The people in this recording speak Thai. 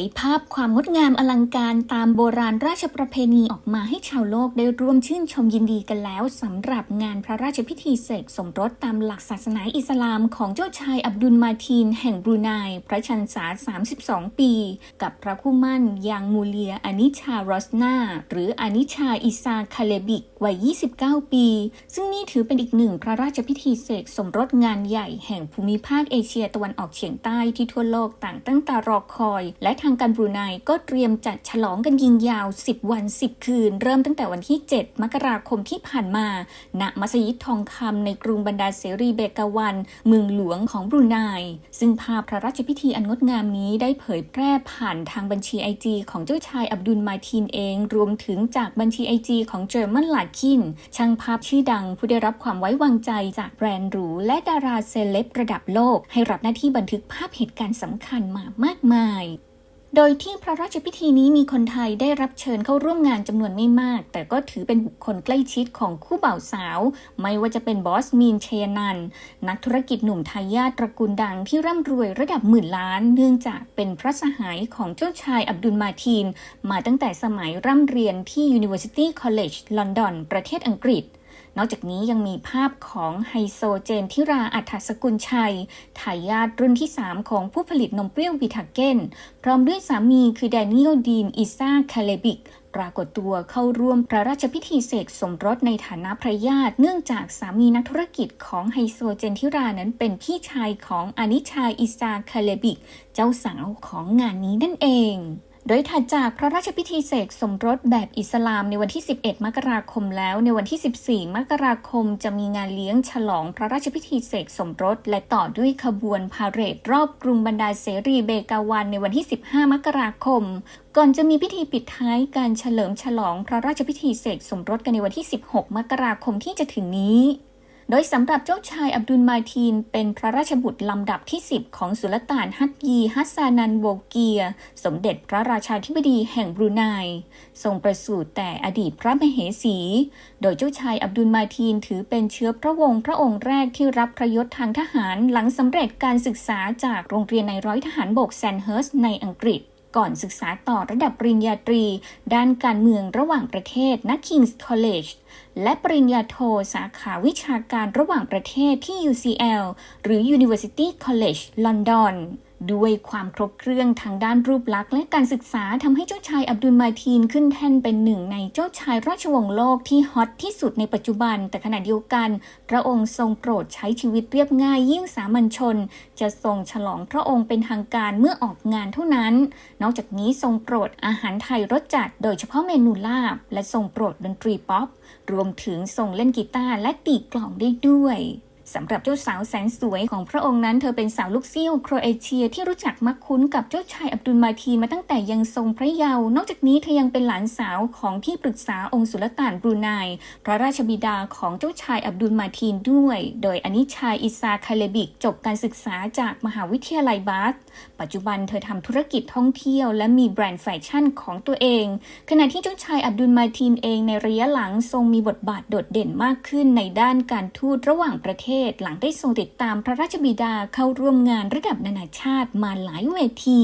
ยภาพความงดงามอลังการตามโบราณราชประเพณีออกมาให้ชาวโลกได้ร่วมชื่นชมยินดีกันแล้วสำหรับงานพระราชพิธีเสกสมรสตามหลักศาสนาอิสลามของเจ้าชายอับดุลมาทีนแห่งบรูไนพระชันษา 32 ปี กับพระคู่มั่นยางมูเลียอานิชารอสนาหรืออานิชาอิซาคาเลบิกวัย 29 ปี ซึ่งนี่ถือเป็นอีกหนึ่งพระราชพิธีเสกสมรสงานใหญ่แห่งภูมิภาคเอเชียตะวันออกเฉียงใต้ที่ทั่วโลกต่างตั้งตารอคอย และทางการบรูไนก็เตรียมจัดฉลองกันยิงยาว 10 วัน 10 คืน เริ่มตั้งแต่วันที่ 7 มกราคมที่ผ่านมา ณ มัสยิดทองคำในกรุงบันดาเสรีเบกาวัน เมืองหลวงของบรูไน ซึ่งภาพพระราชพิธีอันงดงามนี้ได้เผยแพร่ผ่านทางบัญชีไอจีของเจ้าชายอับดุลมาทีนเอง รวมถึงจากบัญชีไอจีของเจอร์มันลาคิน ช่างภาพชื่อดังผู้ได้รับความไว้วางใจจากแบรนด์หรูและดาราเซเลบระดับโลก ให้รับหน้าที่บันทึกภาพเหตุการณ์สำคัญมามากมาย โดยที่พระราชพิธีนี้มีคนไทยได้รับเชิญเข้าร่วมงานจำนวนไม่มาก แต่ก็ถือเป็นบุคคลใกล้ชิดของคู่บ่าวสาว ไม่ว่าจะเป็นบอสมีนเชยนัน นักธุรกิจหนุ่มทายาทตระกูลดังที่ร่ำรวยระดับหมื่นล้าน เนื่องจากเป็นพระสหายของเจ้าชายอับดุลมาทีน มาตั้งแต่สมัยร่ำเรียนที่ University College London ประเทศอังกฤษ นอกจากนี้ยังมีภาพของไฮโซเจนทิราอัฏฐสกุลชัยทายาทรุ่นที่ 3 ของผู้ผลิตนมเปรี้ยววิทาเกนพร้อมด้วยสามีคือแดเนียลดีนอิซาคาเลบิกปรากฏตัวเข้าร่วมพระราชพิธีเสกสมรสในฐานะพระญาติเนื่องจากสามีนักธุรกิจของไฮโซเจนทิรานั้นเป็นพี่ชายของอนิชาอิซาคาเลบิก เจ้าสาวของงานนี้นั่นเอง โดยถัดจากพระราชพิธีเสกสมรสแบบอิสลามในวันที่ 11 มกราคมแล้ว ในวันที่ 14 มกราคมจะมีงานเลี้ยงฉลองพระราชพิธีเสกสมรส และต่อด้วยขบวนพาเหรดรอบกรุงบรรดาเสรีเบกาวันในวันที่ 15 มกราคม ก่อนจะมีพิธีปิดท้ายการเฉลิมฉลองพระราชพิธีเสกสมรสกันในวันที่ 16 มกราคมที่จะถึงนี้ โดยสำหรับเจ้าชายอับดุลมาทีน เป็นพระราชบุตรลำดับที่ 10 ของสุลต่านฮัตยีฮัสซานันโบเกีย สมเด็จพระราชาธิบดีแห่งบรูไน ทรงประสูติแต่อดีตพระมเหสี โดยเจ้าชายอับดุลมาทีนถือเป็นเชื้อพระวงศ์พระองค์แรกที่รับพระยศทางทหารหลังสำเร็จการศึกษาจากโรงเรียนในร้อยทหารบกแซนเฮิร์สในอังกฤษ ก่อนศึกษาต่อระดับปริญญาตรี ด้านการเมืองระหว่างประเทศณ King's College และปริญญาโทสาขาวิชาการระหว่างประเทศที่ UCL หรือ University College London ด้วยความครบเครื่องทางด้านรูปลักษณ์และการศึกษาทำให้เจ้าชายอับดุลมาทีนขึ้นแท่นเป็นหนึ่งในเจ้าชายราชวงศ์โลกที่ฮอตที่สุดในปัจจุบัน แต่ขณะเดียวกัน พระองค์ทรงโปรดใช้ชีวิตเรียบง่ายยิ่งสามัญชน จะทรงฉลองพระองค์เป็นทางการเมื่อออกงานเท่านั้น นอกจากนี้ทรงโปรดอาหารไทยรสจัด โดยเฉพาะเมนูลาบ และทรงโปรดดนตรีป๊อปรวมถึงทรงเล่นกีตาร์และตีกลองได้ด้วย สำหรับเจ้าสาวแสนสวยของพระองค์นั้นเธอเป็นสาวลูกซิ่วโครเอเชียที่รู้จักมักคุ้นกับเจ้าชายอับดุลมาทีมาตั้งแต่ยังทรงพระเยาว์นอกจากนี้เธอยังเป็นหลานสาวของที่ปรึกษาองค์สุลต่านบรูไนพระราชบิดาของเจ้าชายอับดุลมาทีนด้วย โดยอนิชาอิซาคาเลบิกจบการศึกษาจากมหาวิทยาลัยบาสปัจจุบันเธอทำธุรกิจท่องเที่ยวและมีแบรนด์แฟชั่นของตัวเอง ขณะที่เจ้าชายอับดุลมาทีนเองในระยะหลังทรงมีบทบาทโดดเด่นมากขึ้นในด้านการทูตระหว่างประเทศศ หลังได้ทรงติดตามพระราชบิดาเข้าร่วมงานระดับนานาชาติมาหลายเวที